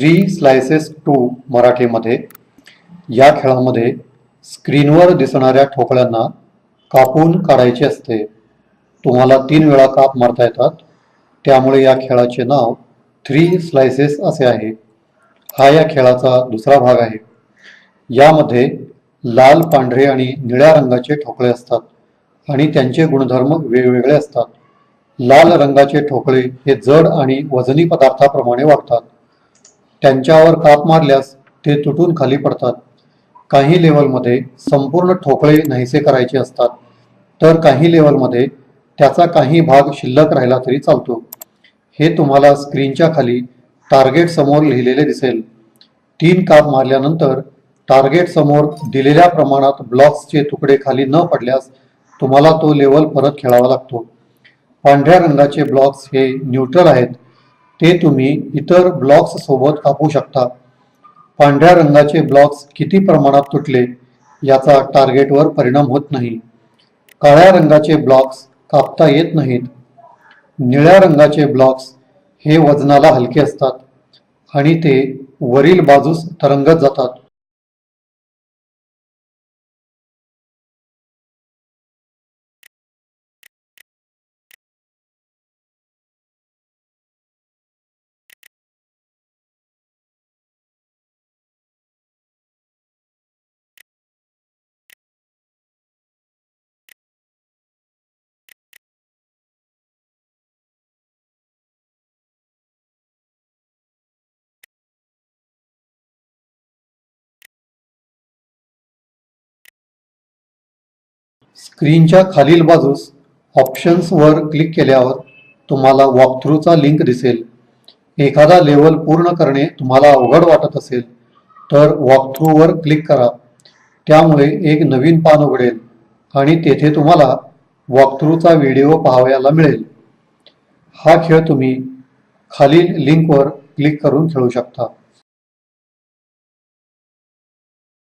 Three slices to मराठीमध्ये. या खेळामध्ये स्क्रीनवर दिसणाऱ्या ठोकळ्यांना कापून काढायचे असते. तुम्हाला तीन वेळा काप मारता येतात. त्यामुळे या खेळाचे नाव थ्री स्लायसेस असे आहे. हा या खेळाचा दुसरा भाग आहे. यामध्ये लाल पांढरे आणि निळ्या रंगाचे ठोकळे असतात आणि त्यांचे गुणधर्म वेगवेगळे असतात. लाल रंगाचे ठोकळे हे जड आणि वजनी पदार्थाप्रमाणे वागतात. त्यांच्यावर काप मारल्यास ते तुटून खाली पडतात. काही लेवलमध्ये संपूर्ण ठोकळे नाहीसे करायचे असतात. तर काही लेवलमध्ये त्याचा काही भाग शिल्लक राहिला तरी चालतो. हे तुम्हाला स्क्रीनच्या खाली टार्गेट समोर लिहिलेले दिसेल. तीन काप मारल्यानंतर टार्गेट समोर दिलेल्या प्रमाणात ब्लॉक्सचे तुकडे खाली न पडल्यास तुम्हाला तो लेवल परत खेळावा लागतो. पांढऱ्या रंगाचे ब्लॉक्स हे न्यूट्रल आहेत. ते तुम्ही इतर ब्लॉक्स सोबत कापू शकता. पांढऱ्या रंगाचे ब्लॉक्स किती प्रमाणात तुटले याचा टार्गेटवर परिणाम होत नाही. काळ्या रंगाचे ब्लॉक्स कापता येत नाहीत. निळ्या रंगाचे ब्लॉक्स हे वजनाला हलके असतात आणि ते वरील बाजूस तरंगत जातात. स्क्रीनच्या खालील बाजूस ऑप्शन्सवर क्लिक केल्यावर तुम्हाला वॉकथ्रूचा लिंक दिसेल. एखादा लेवल पूर्ण करणे तुम्हाला अवघड वाटत असेल तर वॉकथ्रूवर क्लिक करा. त्यामुळे एक नवीन पान उघडेल आणि तेथे तुम्हाला वॉकथ्रूचा व्हिडिओ पाहावयाला मिळेल. हा खेळ तुम्ही खालील लिंकवर क्लिक करून खेळू शकता.